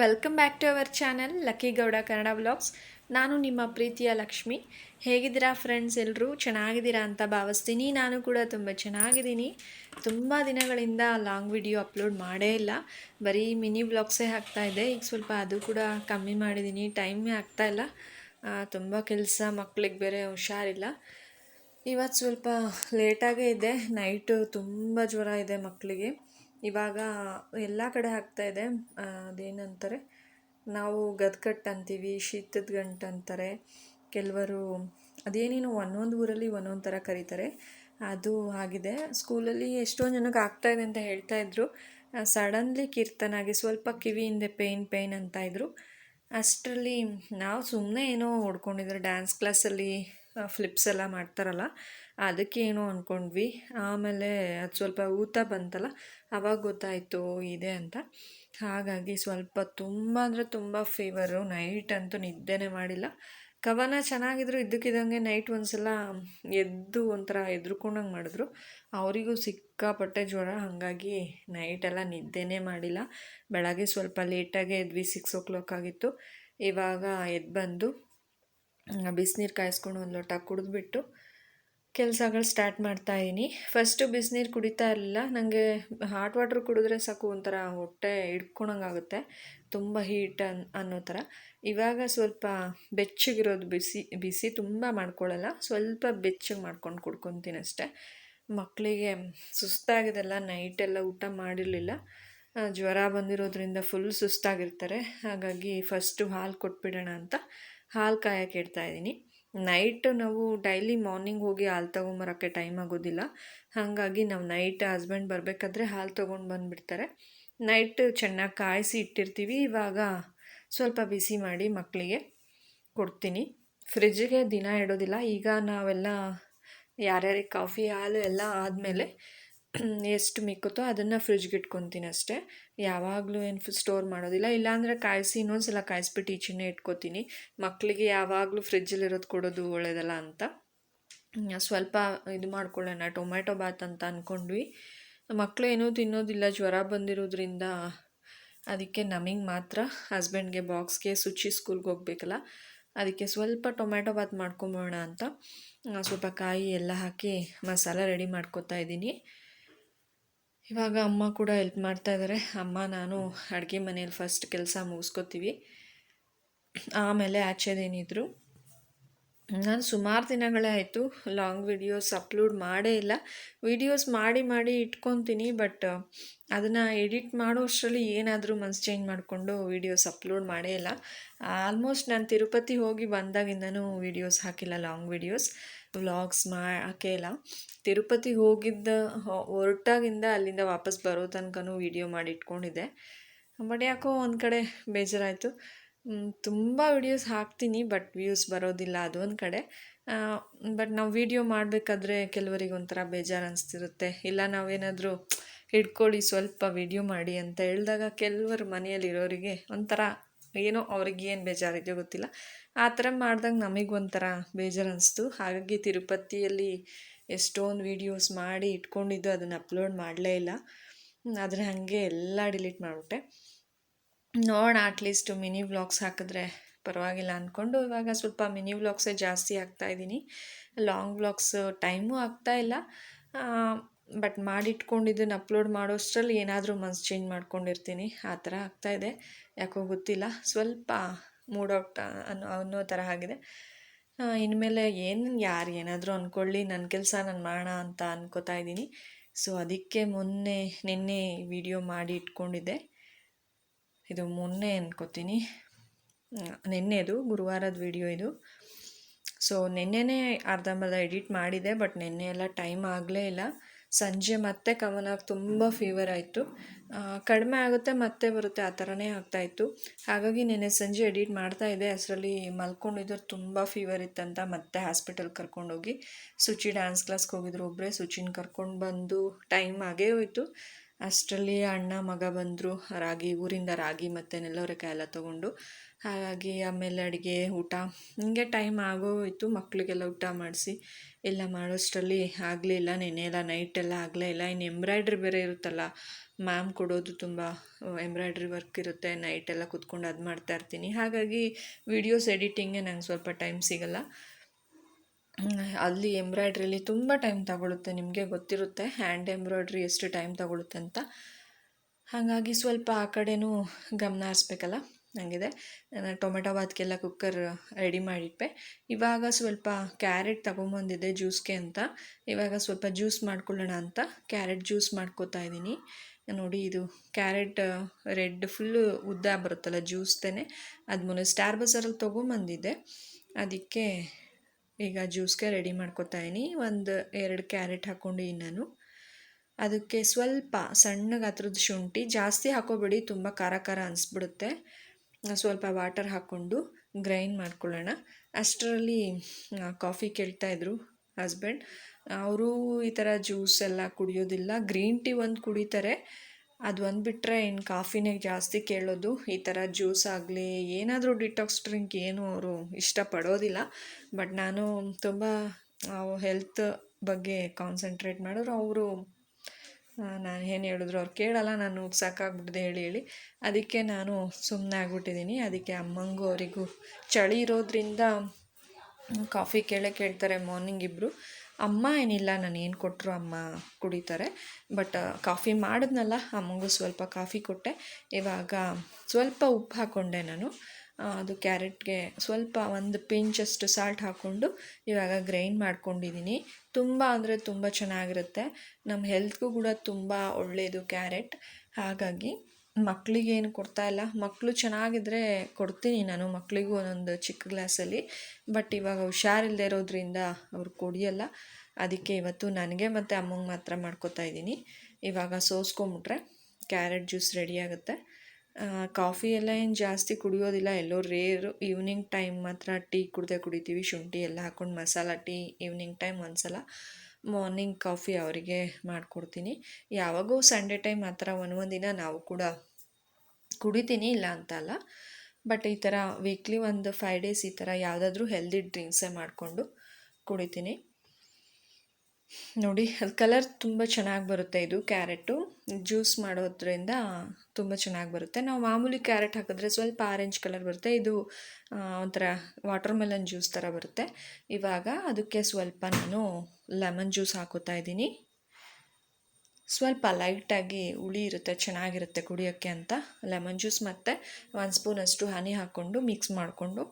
Welcome back to our channel Lucky Gowda Kannada vlogs ನಾನು ನಿಮ್ಮ ಪ್ರೀತಿಯ ಲಕ್ಷ್ಮಿ. ಹೇಗಿದ್ದೀರಾ ಫ್ರೆಂಡ್ಸ್ ಎಲ್ಲರೂ ಚೆನ್ನಾಗಿದ್ದೀರಾ ಅಂತ ಭಾವಿಸ್ತೀನಿ. ನಾನು ಕೂಡ ತುಂಬ ಚೆನ್ನಾಗಿದ್ದೀನಿ. ತುಂಬ ದಿನಗಳಿಂದ ಲಾಂಗ್ ವಿಡಿಯೋ ಅಪ್ಲೋಡ್ ಮಾಡೇ ಇಲ್ಲ. ಬರೀ ಮಿನಿ ವ್ಲಾಗ್ಸೇ ಇದೆ ಈಗ ಸ್ವಲ್ಪ ಅದು ಕೂಡ ಕಮ್ಮಿ ಮಾಡಿದ್ದೀನಿ. ಟೈಮೇ ಇಲ್ಲ. ತುಂಬ ಕೆಲಸ ಮಕ್ಕಳಿಗೆ ಬೇರೆ ಹುಷಾರಿಲ್ಲ. ಇವತ್ತು ಸ್ವಲ್ಪ ಲೇಟಾಗೇ ಇದೆ. ನೈಟು ತುಂಬ ಜ್ವರ ಇದೆ ಮಕ್ಕಳಿಗೆ ಇವಾಗ ಎಲ್ಲ ಕಡೆ ಆಗ್ತಾ ಇದೆ. ಅದೇನಂತಾರೆ? ನಾವು ಗದ್ಕಟ್ಟು ಅಂತೀವಿ, ಶೀತದ ಗಂಟು ಅಂತಾರೆ. ಕೆಲವರು ಅದೇನೇನೋ ಒಂದೊಂದು ಊರಲ್ಲಿ ಒಂದೊಂದು ಥರ ಕರೀತಾರೆ. ಅದು ಆಗಿದೆ. ಸ್ಕೂಲಲ್ಲಿ ಎಷ್ಟೊಂದು ಜನಕ್ಕೆ ಆಗ್ತಾ ಇದೆ ಅಂತ ಹೇಳ್ತಾ ಇದ್ರು. ಸಡನ್ಲಿ ಕೀರ್ತನಾಗಿ ಸ್ವಲ್ಪ ಕಿವಿಯಿಂದ ಪೇಯ್ನ್ ಪೇಯ್ನ್ ಅಂತ ಇದ್ರು. ಅಷ್ಟರಲ್ಲಿ ನಾವು ಸುಮ್ಮನೆ ಏನೋ ಹೊಡ್ಕೊಂಡಿದ್ರು, ಡ್ಯಾನ್ಸ್ ಕ್ಲಾಸಲ್ಲಿ ಫ್ಲಿಪ್ಸ್ ಎಲ್ಲ ಮಾಡ್ತಾರಲ್ಲ ಅದಕ್ಕೆ ಏನೋ ಅಂದ್ಕೊಂಡ್ವಿ ಆಮೇಲೆ ಅದು ಸ್ವಲ್ಪ ಊತ ಬಂತಲ್ಲ, ಅವಾಗ ಗೊತ್ತಾಯಿತು ಇದೆ ಅಂತ. ಹಾಗಾಗಿ ಸ್ವಲ್ಪ ತುಂಬ ಅಂದರೆ ತುಂಬ ಫೀವರು ನೈಟ್ ಅಂತೂ ನಿದ್ದೆನೇ ಮಾಡಿಲ್ಲ. ಕವನ ಚೆನ್ನಾಗಿದ್ರು ಇದ್ದಕ್ಕಿದ್ದಂಗೆ ನೈಟ್ ಒಂದ್ಸಲ ಎದ್ದು ಒಂಥರ ಎದ್ರುಕೊಂಡಂಗೆ ಮಾಡಿದ್ರು. ಅವರಿಗೂ ಸಿಕ್ಕಾಪಟ್ಟೆ ಜ್ವರ, ಹಾಗಾಗಿ ನೈಟೆಲ್ಲ ನಿದ್ದೆನೇ ಮಾಡಿಲ್ಲ. ಬೆಳಗ್ಗೆ ಸ್ವಲ್ಪ ಲೇಟಾಗೆ ಎದ್ವಿ ಸಿಕ್ಸ್ ಓ ಕ್ಲಾಕ್ ಆಗಿತ್ತು. ಇವಾಗ ಎದ್ದು ಬಂದು, ಬಿಸಿನೀರು ಕಾಯಿಸ್ಕೊಂಡು ಒಂದು ಲೋಟ ಕುಡಿದ್ಬಿಟ್ಟು ಕೆಲಸಗಳು ಸ್ಟಾರ್ಟ್ ಮಾಡ್ತಾ ಇದ್ದೀನಿ ಫಸ್ಟು ಬಿಸಿನೀರು ಕುಡಿತಾ ಇರಲಿಲ್ಲ. ನನಗೆ ಹಾಟ್ ವಾಟ್ರ್ ಕುಡಿದ್ರೆ ಸಾಕು ಒಂಥರ ಹೊಟ್ಟೆ ಹಿಡ್ಕೊಳಂಗಾಗುತ್ತೆ. ತುಂಬ ಹೀಟ್ ಅನ್, ಅನ್ನೋ ಥರ. ಇವಾಗ ಸ್ವಲ್ಪ ಬೆಚ್ಚಗಿರೋದು ಬಿಸಿ ಬಿಸಿ ತುಂಬ ಮಾಡ್ಕೊಳ್ಳಲ್ಲ ಸ್ವಲ್ಪ ಬೆಚ್ಚಗೆ ಮಾಡ್ಕೊಂಡು ಕುಡ್ಕೊತೀನಿ ಅಷ್ಟೇ. ಮಕ್ಕಳಿಗೆ ಸುಸ್ತಾಗಿದೆಲ್ಲ ನೈಟೆಲ್ಲ ಊಟ ಮಾಡಿರಲಿಲ್ಲ. ಜ್ವರ ಬಂದಿರೋದ್ರಿಂದ ಫುಲ್ ಸುಸ್ತಾಗಿರ್ತಾರೆ. ಹಾಗಾಗಿ ಫಸ್ಟು ಹಾಲು ಕೊಟ್ಬಿಡೋಣ ಅಂತ ಹಾಲು ಕಾಯಕ್ಕೆ ಇಡ್ತಾ ಇದ್ದೀನಿ ನೈಟ್ ನಾವು ಡೈಲಿ ಮಾರ್ನಿಂಗ್ ಹೋಗಿ ಹಾಲು ತೊಗೊಂಬರೋಕ್ಕೆ ಟೈಮ್ ಆಗೋದಿಲ್ಲ. ಹಾಗಾಗಿ ನಾವು ನೈಟ್ ಹಸ್ಬೆಂಡ್ ಬರಬೇಕಾದ್ರೆ ಹಾಲು ತೊಗೊಂಡು ಬಂದುಬಿಡ್ತಾರೆ. ನೈಟ್ ಚೆನ್ನಾಗಿ ಕಾಯಿಸಿ ಇಟ್ಟಿರ್ತೀವಿ. ಇವಾಗ ಸ್ವಲ್ಪ ಬಿಸಿ ಮಾಡಿ ಮಕ್ಕಳಿಗೆ ಕೊಡ್ತೀನಿ. ಫ್ರಿಜ್ಜಿಗೆ ದಿನ ಇಡೋದಿಲ್ಲ. ಈಗ ನಾವೆಲ್ಲ ಯಾರ್ಯಾರಿಗೆ ಕಾಫಿ, ಹಾಲು ಎಲ್ಲ ಆದಮೇಲೆ ಎಷ್ಟು ಮಿಕ್ಕುತ್ತೋ ಅದನ್ನು ಫ್ರಿಜ್ಗೆ ಇಟ್ಕೊತೀನಿ ಅಷ್ಟೇ ಯಾವಾಗಲೂ ಏನು ಸ್ಟೋರ್ ಮಾಡೋದಿಲ್ಲ. ಇಲ್ಲಾಂದರೆ ಕಾಯಿಸಿ, ಇನ್ನೊಂದ್ಸಲ ಕಾಯಿಸ್ಬಿಟ್ಟು ಈಚೆನೇ ಇಟ್ಕೊತೀನಿ. ಮಕ್ಕಳಿಗೆ ಯಾವಾಗಲೂ ಫ್ರಿಜ್ಜಲ್ಲಿರೋದು ಕೊಡೋದು ಒಳ್ಳೆಯದಲ್ಲ ಅಂತ. ಸ್ವಲ್ಪ ಇದು ಮಾಡ್ಕೊಳ್ಳೋಣ. ಟೊಮ್ಯಾಟೊ ಬಾತ್ ಅಂತ ಅಂದ್ಕೊಂಡ್ವಿ ಮಕ್ಕಳು ಏನೂ ತಿನ್ನೋದಿಲ್ಲ. ಜ್ವರ ಬಂದಿರೋದ್ರಿಂದ ಅದಕ್ಕೆ ನಮಗೆ ಮಾತ್ರ ಹಸ್ಬೆಂಡ್ಗೆ ಬಾಕ್ಸ್ಗೆ ಸುಚಿ ಸ್ಕೂಲ್ಗೆ ಹೋಗ್ಬೇಕಲ್ಲ. ಅದಕ್ಕೆ ಸ್ವಲ್ಪ ಟೊಮ್ಯಾಟೊ ಬಾತ್ ಮಾಡ್ಕೊಂಬೋಣ ಅಂತ. ಸ್ವಲ್ಪ ಕಾಯಿ ಎಲ್ಲ ಹಾಕಿ ಮಸಾಲ ರೆಡಿ ಮಾಡ್ಕೊತಾ ಇದ್ದೀನಿ. ಇವಾಗ ಅಮ್ಮ ಕೂಡ ಹೆಲ್ಪ್ ಮಾಡ್ತಾ ಇದ್ದಾರೆ ಅಮ್ಮ, ನಾನು ಅಡುಗೆ ಮನೇಲಿ ಫಸ್ಟ್ ಕೆಲಸ ಮುಗಿಸ್ಕೊತೀವಿ. ಆಮೇಲೆ ಆಚೆದೇನಿದ್ರು. ನಾನು ಸುಮಾರು ದಿನಗಳೇ ಆಯಿತು ಲಾಂಗ್ ವಿಡಿಯೋಸ್ ಅಪ್ಲೋಡ್ ಮಾಡೇ ಇಲ್ಲ. ವಿಡಿಯೋಸ್ ಮಾಡಿ ಮಾಡಿ ಇಟ್ಕೊತೀನಿ ಬಟ್ ಅದನ್ನು ಎಡಿಟ್ ಮಾಡೋ ಅಷ್ಟರಲ್ಲಿ ಏನಾದರೂ ಮನ್ಸು ಚೇಂಜ್ ಮಾಡಿಕೊಂಡು ವೀಡಿಯೋಸ್ ಅಪ್ಲೋಡ್ ಮಾಡೇ ಇಲ್ಲ. ಆಲ್ಮೋಸ್ಟ್ ನಾನು ತಿರುಪತಿ ಹೋಗಿ ಬಂದಾಗಿಂದನೂ ವಿಡಿಯೋಸ್ ಹಾಕಿಲ್ಲ ಲಾಂಗ್ ವೀಡಿಯೋಸ್ ವ್ಲಾಗ್ಸ್ ಮಾ ಹಾಕೇ ಇಲ್ಲ ತಿರುಪತಿಗೆ ಹೋಗಿದ್ದ ಹೊರಟಾಗಿಂದ ಅಲ್ಲಿಂದ ವಾಪಸ್ ಬರೋ ತನಕನೂ ವೀಡಿಯೋ ಮಾಡಿ ಇಟ್ಕೊಂಡಿದ್ದೆ ಬಟ್ ಯಾಕೋ ಒಂದು ಕಡೆ ಬೇಜಾರಾಯಿತು. ತುಂಬ ವಿಡಿಯೋಸ್ ಹಾಕ್ತೀನಿ ಬಟ್ ವ್ಯೂಸ್ ಬರೋದಿಲ್ಲ ಅದೊಂದು ಕಡೆ. ಬಟ್ ನಾವು ವಿಡಿಯೋ ಮಾಡಬೇಕಾದ್ರೆ ಕೆಲವರಿಗೆ ಒಂಥರ ಬೇಜಾರು ಅನಿಸ್ತಿರುತ್ತೆ. ಇಲ್ಲ ನಾವೇನಾದರೂ ಹಿಡ್ಕೊಳ್ಳಿ ಸ್ವಲ್ಪ ವಿಡಿಯೋ ಮಾಡಿ ಅಂತ ಹೇಳಿದಾಗ ಕೆಲವರು ಮನೆಯಲ್ಲಿರೋರಿಗೆ ಒಂಥರ ಏನೋ ಅವ್ರಿಗೆ ಏನು ಬೇಜಾರಿದೆಯೋ ಗೊತ್ತಿಲ್ಲ. ಆ ಥರ ಮಾಡಿದಾಗ ನಮಗೆ ಒಂಥರ ಬೇಜಾರು ಅನಿಸ್ತು. ಹಾಗಾಗಿ ತಿರುಪತಿಯಲ್ಲಿ ಎಷ್ಟೊಂದು ವೀಡಿಯೋಸ್ ಮಾಡಿ ಇಟ್ಕೊಂಡಿದ್ದು ಅದನ್ನು ಅಪ್ಲೋಡ್ ಮಾಡಲೇ ಇಲ್ಲ. ಆದರೆ ಹಾಗೆ ಎಲ್ಲ ಡಿಲೀಟ್ ಮಾಡಿಬಿಟ್ಟೆ. ನೋಡೋಣ ಅಟ್ಲೀಸ್ಟ್ ಮಿನಿ ವ್ಲಾಗ್ಸ್ ಹಾಕಿದ್ರೆ ಪರವಾಗಿಲ್ಲ ಅಂದ್ಕೊಂಡು ಇವಾಗ ಸ್ವಲ್ಪ ಮಿನಿ ವ್ಲಾಗ್ಸೇ ಜಾಸ್ತಿ ಆಗ್ತಾಯಿದ್ದೀನಿ ಲಾಂಗ್ ವ್ಲಾಗ್ಸ್ ಟೈಮೂ ಆಗ್ತಾ ಇಲ್ಲ. ಬಟ್ ಮಾಡಿಟ್ಕೊಂಡಿದ್ದನ್ನು ಅಪ್ಲೋಡ್ ಮಾಡೋಷ್ಟರಲ್ಲಿ ಏನಾದರೂ ಮನ್ಸು ಚೇಂಜ್ ಮಾಡ್ಕೊಂಡಿರ್ತೀನಿ. ಆ ಥರ ಆಗ್ತಾಯಿದೆ ಯಾಕೋ ಗೊತ್ತಿಲ್ಲ. ಸ್ವಲ್ಪ ಮೂಡ್ ಅನ್ನೋ ಅನ್ನೋ ಥರ ಆಗಿದೆ. ಇನ್ಮೇಲೆ ಏನು, ಯಾರು ಏನಾದರೂ ಅಂದ್ಕೊಳ್ಳಿ ನನ್ನ ಕೆಲಸ ನಾನು ಮಾಡೋಣ ಅಂತ ಅನ್ಕೋತಾ ಇದ್ದೀನಿ. ಸೊ, ಅದಕ್ಕೆ ಮೊನ್ನೆ ನಿನ್ನೆ ವಿಡಿಯೋ ಮಾಡಿ ಇಟ್ಕೊಂಡಿದ್ದೆ. ಇದು ಮೊನ್ನೆ ಅನ್ಕೋತೀನಿ. ನೆನ್ನೆದು ಗುರುವಾರದ ವಿಡಿಯೋ ಇದು. ಸೊ, ನಿನ್ನೆನೇ ಅರ್ಧಂಬರ್ಧ ಎಡಿಟ್ ಮಾಡಿದೆ ಬಟ್ ನಿನ್ನೆ ಎಲ್ಲ ಟೈಮ್ ಆಗಲೇ ಇಲ್ಲ. ಸಂಜೆ ಮತ್ತೆ ಕವನಾಗ ತುಂಬ ಫೀವರ್ ಆಯಿತು. ಕಡಿಮೆ ಆಗುತ್ತೆ, ಮತ್ತೆ ಬರುತ್ತೆ, ಆ ಥರನೇ ಆಗ್ತಾಯಿತ್ತು ಹಾಗಾಗಿ ನೆನ್ನೆ ಸಂಜೆ ಎಡಿಟ್ ಮಾಡ್ತಾ ಇದ್ದೆ. ಅಷ್ಟರಲ್ಲಿ ಮಲ್ಕೊಂಡಿದ್ರು ತುಂಬ ಫೀವರ್ ಇತ್ತಂತ ಮತ್ತೆ ಹಾಸ್ಪಿಟಲ್ ಕರ್ಕೊಂಡೋಗಿ ಸುಚಿ ಡ್ಯಾನ್ಸ್ ಕ್ಲಾಸ್ಗೆ ಹೋಗಿದ್ರು ಒಬ್ಬರೇ ಸುಚಿನ ಕರ್ಕೊಂಡು ಬಂದು ಟೈಮ್ ಆಗೇ ಹೋಯಿತು. ಅಷ್ಟರಲ್ಲಿ ಅಣ್ಣ, ಮಗ ಬಂದರು. ರಾಗಿ, ಊರಿಂದ ರಾಗಿ ಮತ್ತು ನೆಲ್ಲವರೆಕಾಯಿ ಎಲ್ಲ ತೊಗೊಂಡು. ಹಾಗಾಗಿ ಆಮೇಲೆ ಅಡುಗೆ, ಊಟ, ಹಿಂಗೆ ಟೈಮ್ ಆಗೋಯಿತು ಮಕ್ಕಳಿಗೆಲ್ಲ ಊಟ ಮಾಡಿಸಿ. ಎಲ್ಲ ಮಾಡೋಷ್ಟರಲ್ಲಿ ಆಗಲಿಲ್ಲ ನೆನ್ನೆ ಎಲ್ಲ ನೈಟೆಲ್ಲ ಆಗಲೇ ಇಲ್ಲ. ಇನ್ನು ಎಂಬ್ರಾಯ್ಡ್ರಿ ಬೇರೆ ಇರುತ್ತಲ್ಲ ಮ್ಯಾಮ್ ಕೊಡೋದು ತುಂಬ ಎಂಬ್ರಾಯ್ಡ್ರಿ ವರ್ಕ್ ಇರುತ್ತೆ. ನೈಟ್ ಎಲ್ಲ ಕುತ್ಕೊಂಡು ಅದು ಮಾಡ್ತಾ ಇರ್ತೀನಿ. ಹಾಗಾಗಿ ವಿಡಿಯೋಸ್ ಎಡಿಟಿಂಗೇ ನಂಗೆ ಸ್ವಲ್ಪ ಟೈಮ್ ಸಿಗಲ್ಲ. ಅಲ್ಲಿ ಎಂಬ್ರಾಯ್ಡ್ರಿಲಿ ತುಂಬ ಟೈಮ್ ತಗೊಳುತ್ತೆ. ನಿಮಗೆ ಗೊತ್ತಿರುತ್ತೆ ಹ್ಯಾಂಡ್ ಎಂಬ್ರಾಯ್ಡ್ರಿ ಎಷ್ಟು ಟೈಮ್ ತಗೊಳುತ್ತೆ ಅಂತ. ಹಾಗಾಗಿ ಸ್ವಲ್ಪ ಆ ಕಡೆನೂ ಗಮನ ಹರಿಸ್ಬೇಕಲ್ಲ? ಹಂಗಿದೆ. ನಾನು ಟೊಮೆಟೊ ಬಾತ್ಗೆಲ್ಲ ಕುಕ್ಕರ್ ರೆಡಿ ಮಾಡಿಟ್ಟೆ ಇವಾಗ ಸ್ವಲ್ಪ ಕ್ಯಾರೆಟ್ ತೊಗೊಂಬಂದಿದ್ದೆ ಜ್ಯೂಸ್ಗೆ ಅಂತ. ಇವಾಗ ಸ್ವಲ್ಪ ಜ್ಯೂಸ್ ಮಾಡ್ಕೊಳ್ಳೋಣ ಅಂತ ಕ್ಯಾರೆಟ್ ಜ್ಯೂಸ್ ಮಾಡ್ಕೋತಾ ಇದ್ದೀನಿ. ನೋಡಿ ಇದು ಕ್ಯಾರೆಟ್ ರೆಡ್ ಫುಲ್ಲು ಉದ್ದ ಬರುತ್ತಲ್ಲ ಜ್ಯೂಸ್ತೇನೆ ಅದು ಮೊನ್ನೆ ಸ್ಟಾರ್ ಬಜಾರಲ್ಲಿ ತೊಗೊಂಬಂದಿದ್ದೆ. ಅದಕ್ಕೆ ಈಗ ಜ್ಯೂಸ್ಗೆ ರೆಡಿ ಮಾಡ್ಕೊತಾ ಇದೀನಿ ಒಂದು ಎರಡು ಕ್ಯಾರೆಟ್ ಹಾಕ್ಕೊಂಡಿದ್ದೀನಿ ನಾನು ಅದಕ್ಕೆ ಸ್ವಲ್ಪ ಸಣ್ಣ ಗಾತ್ರದ ಶುಂಠಿ. ಜಾಸ್ತಿ ಹಾಕೋಬೇಡಿ, ತುಂಬ ಖಾರ ಖಾರ ಅನಿಸ್ಬಿಡುತ್ತೆ. ಸ್ವಲ್ಪ ವಾಟರ್ ಹಾಕ್ಕೊಂಡು ಗ್ರೈಂಡ್ ಮಾಡ್ಕೊಳ್ಳೋಣ. ಅಷ್ಟರಲ್ಲಿ ಕಾಫಿ ಕೇಳ್ತಾಯಿದ್ರು ಹಸ್ಬೆಂಡ್ ಅವರು ಈ ಥರ ಜ್ಯೂಸ್ ಎಲ್ಲ ಕುಡಿಯೋದಿಲ್ಲ. ಗ್ರೀನ್ ಟೀ ಒಂದು ಕುಡಿತಾರೆ. ಅದು ಒಂದು ಬಿಟ್ಟರೆ ಇನ್ನು ಕಾಫಿನೇ ಜಾಸ್ತಿ ಕೇಳೋದು. ಈ ಥರ ಜ್ಯೂಸ್ ಆಗಲಿ, ಏನಾದರೂ ಡಿಟಾಕ್ಸ್ ಡ್ರಿಂಕ್ ಏನು ಅವರು ಇಷ್ಟಪಡೋದಿಲ್ಲ. ಬಟ್ ನಾನು ತುಂಬ ಹೆಲ್ತ್ ಬಗ್ಗೆ ಕಾನ್ಸಂಟ್ರೇಟ್ ಮಾಡಿದ್ರು ಅವರು ನಾನು ಏನು ಹೇಳಿದ್ರು ಅವ್ರು ಕೇಳಲ್ಲ, ನಾನು ಸಾಕಾಗ್ಬಿಟ್ಟಿದೆ ಹೇಳಿ ಹೇಳಿ. ಅದಕ್ಕೆ ನಾನು ಸುಮ್ಮನೆ ಆಗ್ಬಿಟ್ಟಿದ್ದೀನಿ ಅದಕ್ಕೆ ಅಮ್ಮಂಗೂ ಅವರಿಗೂ ಚಳಿ ಇರೋದ್ರಿಂದ ಕಾಫಿ ಕೇಳೇ ಕೇಳ್ತಾರೆ ಮಾರ್ನಿಂಗ್ ಇಬ್ಬರು ಅಮ್ಮ ಏನಿಲ್ಲ, ನಾನು ಏನು ಕೊಟ್ಟರು ಅಮ್ಮ ಕುಡಿತಾರೆ. ಬಟ್ ಕಾಫಿ ಮಾಡಿದ್ನಲ್ಲ, ಅಮ್ಮಂಗೂ ಸ್ವಲ್ಪ ಕಾಫಿ ಕೊಟ್ಟೆ. ಇವಾಗ ಸ್ವಲ್ಪ ಉಪ್ಪು ಹಾಕ್ಕೊಂಡೆ ನಾನು. ಅದು ಕ್ಯಾರೆಟ್ಗೆ ಸ್ವಲ್ಪ ಒಂದು ಪಿಂಚಷ್ಟು ಸಾಲ್ಟ್ ಹಾಕ್ಕೊಂಡು ಇವಾಗ ಗ್ರೈಂಡ್ ಮಾಡ್ಕೊಂಡಿದ್ದೀನಿ ತುಂಬ ಅಂದರೆ ತುಂಬ ಚೆನ್ನಾಗಿರುತ್ತೆ. ನಮ್ಮ ಹೆಲ್ತ್ಗೂ ಕೂಡ ತುಂಬ ಒಳ್ಳೆಯದು ಕ್ಯಾರೆಟ್. ಹಾಗಾಗಿ ಮಕ್ಕಳಿಗೇನು ಕೊಡ್ತಾ ಇಲ್ಲ. ಮಕ್ಕಳು ಚೆನ್ನಾಗಿದ್ದರೆ ಕೊಡ್ತೀನಿ ನಾನು ಮಕ್ಕಳಿಗೂ ಒಂದೊಂದು ಚಿಕ್ಕ ಗ್ಲಾಸಲ್ಲಿ. ಬಟ್ ಇವಾಗ ಹುಷಾರಿಲ್ಲದೆ ಇರೋದ್ರಿಂದ ಅವ್ರು ಕುಡಿಯಲ್ಲ. ಅದಕ್ಕೆ ಇವತ್ತು ನನಗೆ ಮತ್ತು ಅಮ್ಮಂಗೆ ಮಾತ್ರ ಮಾಡ್ಕೋತಾ ಇದ್ದೀನಿ. ಇವಾಗ ಸೋಸ್ಕೊಂಬಿಟ್ರೆ ಕ್ಯಾರೆಟ್ ಜ್ಯೂಸ್ ರೆಡಿ ಆಗುತ್ತೆ. ಕಾಫಿ ಎಲ್ಲ ಏನು ಜಾಸ್ತಿ ಕುಡಿಯೋದಿಲ್ಲ. ಎಲ್ಲೋ ರೇರು ಈವ್ನಿಂಗ್ ಟೈಮ್ ಮಾತ್ರ ಟೀ ಕುಡ್ದೆ ಕುಡಿತೀವಿ. ಶುಂಠಿ ಎಲ್ಲ ಹಾಕ್ಕೊಂಡು ಮಸಾಲ ಟೀ ಈವ್ನಿಂಗ್ ಟೈಮ್ ಒಂದ್ಸಲ ಮಾರ್ನಿಂಗ್ ಕಾಫಿ ಅವರಿಗೆ ಮಾಡಿಕೊಡ್ತೀನಿ. ಯಾವಾಗೂ ಸಂಡೇ ಟೈಮ್ ಆ ಥರ ದಿನ ನಾವು ಕೂಡ ಕುಡಿತೀನಿ, ಇಲ್ಲ ಅಂತ ಅಲ್ಲ. ಬಟ್ ಈ ಥರ ವೀಕ್ಲಿ ಒಂದು ಫೈವ್ ಡೇಸ್ ಈ ಥರ ಯಾವುದಾದ್ರೂ ಹೆಲ್ದಿ ಡ್ರಿಂಕ್ಸೇ ಮಾಡಿಕೊಂಡು ಕುಡಿತೀನಿ. ನೋಡಿ, ಅದು ಕಲರ್ ತುಂಬ ಚೆನ್ನಾಗಿ ಬರುತ್ತೆ ಇದು ಕ್ಯಾರೆಟು ಜ್ಯೂಸ್ ಮಾಡೋದ್ರಿಂದ ತುಂಬ ಚೆನ್ನಾಗಿ ಬರುತ್ತೆ. ನಾವು ಮಾಮೂಲಿ ಕ್ಯಾರೆಟ್ ಹಾಕಿದ್ರೆ ಸ್ವಲ್ಪ ಆರೆಂಜ್ ಕಲರ್ ಬರುತ್ತೆ. ಇದು ಒಂಥರ ವಾಟರ್ ಮೆಲನ್ ಜ್ಯೂಸ್ ಥರ ಬರುತ್ತೆ. ಇವಾಗ ಅದಕ್ಕೆ ಸ್ವಲ್ಪ ನಾನು ಲೆಮನ್ ಜ್ಯೂಸ್ ಹಾಕೋತಾ ಇದ್ದೀನಿ. ಸ್ವಲ್ಪ ಲೈಟಾಗಿ ಹುಳಿ ಇರುತ್ತೆ, ಚೆನ್ನಾಗಿರುತ್ತೆ ಕುಡಿಯೋಕ್ಕೆ ಅಂತ. ಲೆಮನ್ ಜ್ಯೂಸ್ ಮತ್ತು ಒಂದು ಸ್ಪೂನಷ್ಟು ಹನಿ ಹಾಕ್ಕೊಂಡು ಮಿಕ್ಸ್ ಮಾಡಿಕೊಂಡು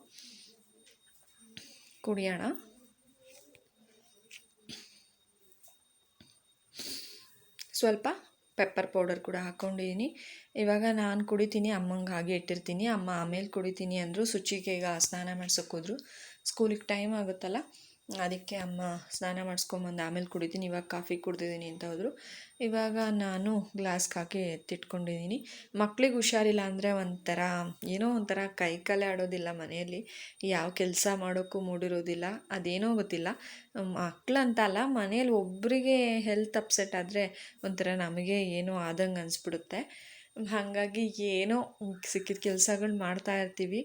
ಕುಡಿಯೋಣ. ಸ್ವಲ್ಪ ಪೆಪ್ಪರ್ ಪೌಡರ್ ಕೂಡ ಹಾಕ್ಕೊಂಡಿದ್ದೀನಿ ಇವಾಗ ನಾನು ಕುಡಿತೀನಿ, ಅಮ್ಮಂಗೆ ಹಾಗೆ ಇಟ್ಟಿರ್ತೀನಿ. ಅಮ್ಮ ಆಮೇಲೆ ಕುಡಿತೀನಿ ಅಂದರು ಶುಚಿಗೆ ಈಗ ಸ್ನಾನ ಮಾಡ್ಸೋಕ್ಕೋದ್ರು ಸ್ಕೂಲಿಗೆ ಟೈಮ್ ಆಗುತ್ತಲ್ಲ. ಅದಕ್ಕೆ ಅಮ್ಮ ಸ್ನಾನ ಮಾಡಿಸ್ಕೊಂಬಂದು ಆಮೇಲೆ ಕುಡಿತೀನಿ, ಇವಾಗ ಕಾಫಿ ಕುಡ್ದಿದ್ದೀನಿ ಅಂತ ಹೋದರು. ಇವಾಗ ನಾನು ಗ್ಲಾಸ್ಗೆ ಹಾಕಿ ಎತ್ತಿಟ್ಕೊಂಡಿದ್ದೀನಿ ಮಕ್ಳಿಗೆ ಹುಷಾರಿಲ್ಲ ಅಂದರೆ ಒಂಥರ, ಏನೋ ಒಂಥರ ಕೈ ಕಾಲೇ ಆಡೋದಿಲ್ಲ ಮನೆಯಲ್ಲಿ. ಯಾವ ಕೆಲಸ ಮಾಡೋಕ್ಕೂ ಮೂಡಿರೋದಿಲ್ಲ, ಅದೇನೋ ಗೊತ್ತಿಲ್ಲ. ಮಕ್ಳಂತ ಅಲ್ಲ, ಮನೆಯಲ್ಲಿ ಒಬ್ಬರಿಗೆ ಹೆಲ್ತ್ ಅಪ್ಸೆಟ್ ಆದರೆ ಒಂಥರ ನಮಗೆ ಏನೋ ಆದಂಗೆ ಅನಿಸ್ಬಿಡುತ್ತೆ. ಹಾಗಾಗಿ ಏನೋ ಸಿಕ್ಕಿದ ಕೆಲಸಗಳು ಮಾಡ್ತಾ ಇರ್ತೀವಿ.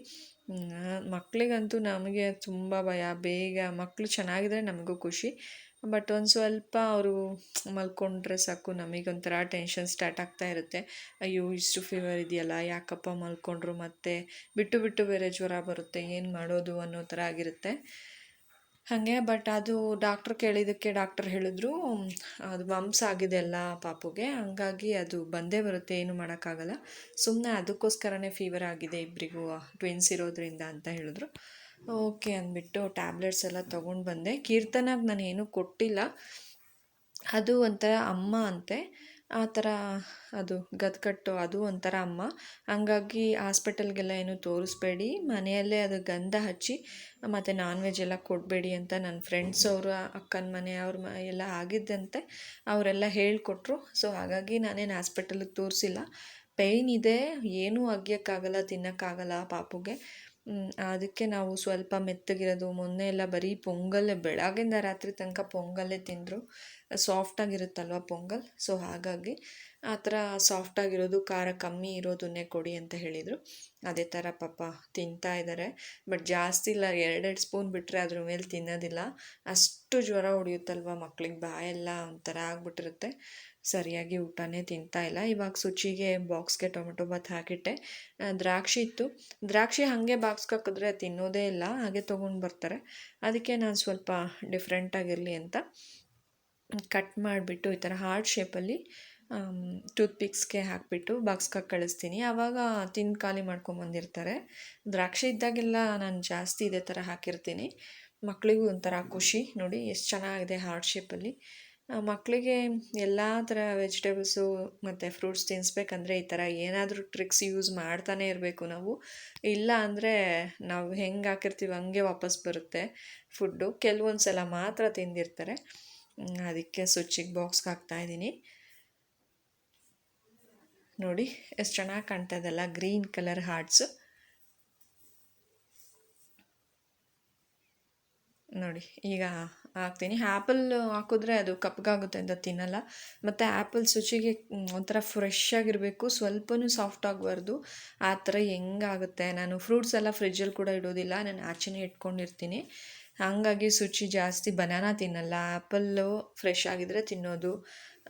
ಮಕ್ಕಳಿಗಂತೂ ನಮಗೆ ತುಂಬ ಭಯ. ಬೇಗ ಮಕ್ಕಳು ಚೆನ್ನಾಗಿದ್ರೆ ನಮಗೂ ಖುಷಿ. ಬಟ್ ಒಂದು ಸ್ವಲ್ಪ ಅವರು ಮಲ್ಕೊಂಡ್ರೆ ಸಾಕು, ನಮಗೊಂಥರ ಟೆನ್ಷನ್ ಸ್ಟಾರ್ಟ್ ಆಗ್ತಾ ಇರುತ್ತೆ. ಅಯ್ಯೋ, ಇಷ್ಟು ಫೀವರ್ ಇದೆಯಲ್ಲ, ಯಾಕಪ್ಪ ಮಲ್ಕೊಂಡ್ರು? ಮತ್ತೆ ಬಿಟ್ಟು ಬಿಟ್ಟು ಬೇರೆ ಜ್ವರ ಬರುತ್ತೆ, ಏನು ಮಾಡೋದು ಅನ್ನೋ ಥರ ಆಗಿರುತ್ತೆ. ಹಾಗೆ ಬಟ್ ಅದು ಡಾಕ್ಟ್ರ್ ಕೇಳಿದ್ದಕ್ಕೆ ಡಾಕ್ಟರ್ ಹೇಳಿದ್ರು ಅದು ಮಂಪ್ಸ್ ಆಗಿದೆ ಅಲ್ಲ ಪಾಪುಗೆ, ಹಂಗಾಗಿ ಅದು ಬಂದೇ ಬರುತ್ತೆ, ಏನು ಮಾಡೋಕ್ಕಾಗಲ್ಲ. ಸುಮ್ಮನೆ ಅದಕ್ಕೋಸ್ಕರನೇ ಫೀವರ್ ಆಗಿದೆ ಇಬ್ಬರಿಗೂ ಟ್ವಿನ್ಸ್ ಇರೋದ್ರಿಂದ ಅಂತ ಹೇಳಿದ್ರು. ಓಕೆ ಅಂದ್ಬಿಟ್ಟು ಟ್ಯಾಬ್ಲೆಟ್ಸ್ ಎಲ್ಲ ತೊಗೊಂಡು ಬಂದೆ. ಕೀರ್ತನಾಗ ನಾನು ಏನೂ ಕೊಟ್ಟಿಲ್ಲ. ಅದು ಒಂಥರ ಅಮ್ಮ ಅಂತೆ. ಆ ಥರ ಅದು ಗದ್ಕಟ್ಟು ಅದು ಒಂಥರ ಅಮ್ಮ. ಹಂಗಾಗಿ ಹಾಸ್ಪಿಟಲ್ಗೆಲ್ಲ ಏನು ತೋರಿಸ್ಬೇಡಿ. ಮನೆಯಲ್ಲೇ ಅದು ಗಂಧ ಹಚ್ಚಿ, ಮತ್ತು ನಾನ್ ವೆಜ್ ಎಲ್ಲ ಕೊಡಬೇಡಿ ಅಂತ ನನ್ನ ಫ್ರೆಂಡ್ಸ್ ಅವರು, ಅಕ್ಕನ ಮನೆ ಅವ್ರ ಮ ಎಲ್ಲ ಆಗಿದ್ದಂತೆ ಅವರೆಲ್ಲ ಹೇಳಿಕೊಟ್ರು. ಸೊ ಹಾಗಾಗಿ ನಾನೇನು ಹಾಸ್ಪಿಟಲಿಗೆ ತೋರಿಸಿಲ್ಲ. ಪೇಯ್ನ್ ಇದೆ, ಏನೂ ಅಗಿಯೋಕ್ಕಾಗಲ್ಲ, ತಿನ್ನೋಕ್ಕಾಗಲ್ಲ ಪಾಪುಗೆ. ಅದಕ್ಕೆ ನಾವು ಸ್ವಲ್ಪ ಮೆತ್ತಗಿರೋದು, ಮೊನ್ನೆ ಎಲ್ಲ ಬರೀ ಪೊಂಗಲ್ಲೇ ಬೆಳಗಿಂದ ರಾತ್ರಿ ತನಕ ಪೊಂಗಲ್ಲೇ ತಿಂದರು. ಸಾಫ್ಟಾಗಿರುತ್ತಲ್ವ ಪೊಂಗಲ್? ಸೊ ಹಾಗಾಗಿ ಆ ಥರ ಸಾಫ್ಟಾಗಿರೋದು ಖಾರ ಕಮ್ಮಿ ಇರೋದನ್ನೇ ಕೊಡಿ ಅಂತ ಹೇಳಿದರು. ಅದೇ ಥರ ಪಾಪ ತಿಂತಾ ಇದ್ದಾರೆ. ಬಟ್ ಜಾಸ್ತಿ ಇಲ್ಲ, ಎರಡೆರಡು ಸ್ಪೂನ್ ಬಿಟ್ಟರೆ ಅದ್ರ ಮೇಲೆ ತಿನ್ನೋದಿಲ್ಲ. ಅಷ್ಟು ಜ್ವರ ಹೊಡೆಯುತ್ತಲ್ವ ಮಕ್ಳಿಗೆ ಬಾಯೆಲ್ಲ ಒಂಥರ ಆಗಿಬಿಟ್ಟಿರುತ್ತೆ. ಸರಿಯಾಗಿ ಊಟನೇ ತಿಂತಾ ಇಲ್ಲ. ಇವಾಗ ಸುಚಿಗೆ ಬಾಕ್ಸ್ಗೆ ಟೊಮೆಟೊ ಬಾತ್ ಹಾಕಿಟ್ಟೆ. ದ್ರಾಕ್ಷಿ ಇತ್ತು. ದ್ರಾಕ್ಷಿ ಹಾಗೆ ಬಾಕ್ಸ್ಗೆ ಹಾಕಿದ್ರೆ ತಿನ್ನೋದೇ ಇಲ್ಲ, ಹಾಗೆ ತೊಗೊಂಡು ಬರ್ತಾರೆ. ಅದಕ್ಕೆ ನಾನು ಸ್ವಲ್ಪ ಡಿಫ್ರೆಂಟಾಗಿರಲಿ ಅಂತ. ಕಟ್ ಮಾಡಿಬಿಟ್ಟು ಈ ಥರ ಹಾರ್ಟ್ ಶೇಪಲ್ಲಿ ಟೂತ್ ಪಿಕ್ಸ್ಗೆ ಹಾಕಿಬಿಟ್ಟು ಬಾಕ್ಸ್ಗೆ ಕಳಿಸ್ತೀನಿ. ಆವಾಗ ತಿಂದು ಖಾಲಿ ಮಾಡ್ಕೊಂಬಂದಿರ್ತಾರೆ ದ್ರಾಕ್ಷಿ ಇದ್ದಾಗೆಲ್ಲ ನಾನು ಜಾಸ್ತಿ ಇದೇ ಥರ ಹಾಕಿರ್ತೀನಿ. ಮಕ್ಕಳಿಗೂ ಒಂಥರ ಖುಷಿ. ನೋಡಿ ಎಷ್ಟು ಚೆನ್ನಾಗಿದೆ ಹಾರ್ಟ್ ಶೇಪಲ್ಲಿ. ಮಕ್ಕಳಿಗೆ ಎಲ್ಲ ಥರ ವೆಜಿಟೇಬಲ್ಸು ಮತ್ತು ಫ್ರೂಟ್ಸ್ ತಿನ್ನಿಸ್ಬೇಕಂದ್ರೆ ಈ ಥರ ಏನಾದರೂ ಟ್ರಿಕ್ಸ್ ಯೂಸ್ ಮಾಡ್ತಾನೆ ಇರಬೇಕು ನಾವು. ಇಲ್ಲ ಅಂದರೆ ನಾವು ಹೆಂಗೆ ಹಾಕಿರ್ತೀವಿ ಹಂಗೆ ವಾಪಸ್ ಬರುತ್ತೆ ಫುಡ್ಡು. ಕೆಲವೊಂದು ಸಲ ಮಾತ್ರ ತಿಂದಿರ್ತಾರೆ. ಅದಕ್ಕೆ ಸ್ವಿಚ್ಚಿಗೆ ಬಾಕ್ಸ್ಗೆ ಹಾಕ್ತಾಯಿದ್ದೀನಿ ನೋಡಿ, ಎಷ್ಟು ಚೆನ್ನಾಗಿ ಕಾಣ್ತಾ ಇದೆಲ್ಲ ಗ್ರೀನ್ ಕಲರ್ ಹಾರ್ಟ್ಸು. ನೋಡಿ, ಈಗ ಹಾಕ್ತೀನಿ. ಆ್ಯಪಲ್ ಹಾಕಿದ್ರೆ ಅದು ಕಪ್ಪಗಾಗುತ್ತೆ ಅಂತ ತಿನ್ನಲ್ಲ. ಮತ್ತು ಆ್ಯಪಲ್ ಶುಚಿಗೆ ಒಂಥರ ಫ್ರೆಶ್ ಆಗಿರಬೇಕು, ಸ್ವಲ್ಪನೂ ಸಾಫ್ಟ್ ಆಗಬಾರ್ದು. ಆ ಥರ ಹೆಂಗಾಗುತ್ತೆ? ನಾನು ಫ್ರೂಟ್ಸ್ ಎಲ್ಲ ಫ್ರಿಜ್ಜಲ್ಲಿ ಕೂಡ ಇಡೋದಿಲ್ಲ, ನಾನು ಆಚೆನೇ ಇಟ್ಕೊಂಡಿರ್ತೀನಿ. ಹಾಗಾಗಿ ಶುಚಿ ಜಾಸ್ತಿ ಬನಾನಾ ತಿನ್ನಲ್ಲ ಆ್ಯಪಲ್ಲು ಫ್ರೆಶ್ ಆಗಿದ್ರೆ ತಿನ್ನೋದು.